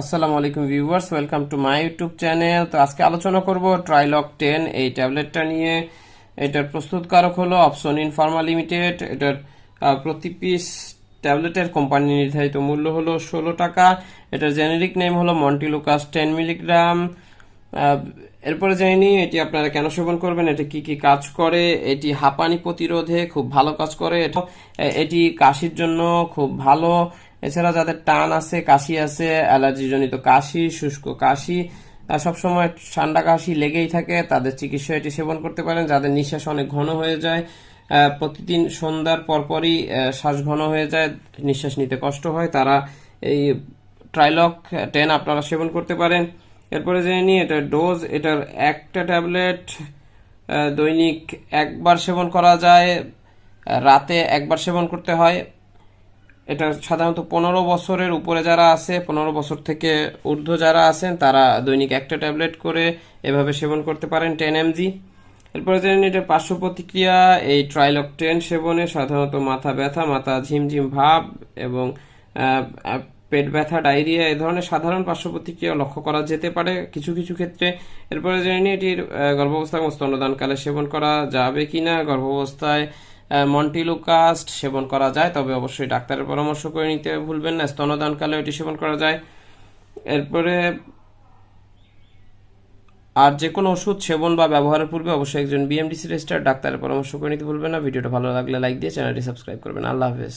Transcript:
আসসালামু আলাইকুম viewers, welcome to my YouTube channel. তো আজকে আলোচনা করব ট্রাইলক টেন এই ট্যাবলেটটা নিয়ে। এটার প্রস্তুতকারক হলো অপশন ইন ফার্মা লিমিটেড এটার প্রতি পিস ট্যাবলেটের কোম্পানি নির্ধারিত মূল্য হলো ষোলো টাকা। এটার জেনেরিক নেম হলো মন্টিলুকাস টেন মিলিগ্রাম এরপরে জানি এটি আপনারা কেন সেবন করবেন? এটি কি কি কাজ করে? এটি হাঁপানি প্রতিরোধে খুব ভালো কাজ করে। এটি কাশির জন্য খুব ভালো। এছাড়া যাদের টান আছে, কাশি আছে অ্যালার্জি জনিত কাশি, শুষ্ক কাশি সবসময় ঠান্ডা কাশি লেগেই থাকে, তাদের চিকিৎসা এটি সেবন করতে পারেন, যাদের নিঃশ্বাস অনেক ঘন হয়ে যায় প্রতিদিন সন্ধ্যার পরপরই শ্বাস ঘন হয়ে যায়, নিঃশ্বাস নিতে কষ্ট হয়, তারা এই ট্রাইলক টেন আপনারা সেবন করতে পারেন। এরপরে জেনে নিই, এটার ডোজ এটার একটা ট্যাবলেট দৈনিক একবার সেবন করা যায়, রাতে একবার সেবন করতে হয়। এটা সাধারণত পনেরো বছরের উপরে যারা আছে, পনেরো বছর থেকে ঊর্ধ্ব যারা আছেন, তারা দৈনিক একটা ট্যাবলেট করে এভাবে সেবন করতে পারেন, টেন এমজি। এরপরে জানেন এটার পার্শ্ব প্রতিক্রিয়া, এই ট্রাইলক টেন সেবনে সাধারণত মাথা ব্যথা, মাথা ঝিমঝিম ভাব এবং পেট ব্যথা, ডায়রিয়া এই ধরনের সাধারণ পার্শ্ব প্রতিক্রিয়া লক্ষ্য করা যেতে পারে কিছু কিছু ক্ষেত্রে। এরপরে জেনে এটির গর্ভাবস্থা এবং স্তন্যদানকালে সেবন করা যাবে কিনা, গর্ভাবস্থায় মন্টিলুকাস্ট সেবন করা যায়, তবে অবশ্যই ডাক্তারের পরামর্শ করে নিতে ভুলবেন না। স্তনদানকালে এটি সেবন করা যায়। এরপরে আর যে কোনো ওষুধ সেবন বা ব্যবহারের পূর্বে অবশ্যই একজন বিএমডিসি রেজিস্টার ডাক্তারের পরামর্শ করে নিতে ভুলবেন না। ভিডিওটা ভালো লাগলে লাইক দিয়ে চ্যানেলটি সাবস্ক্রাইব করবেন। আল্লাহ হাফেজ।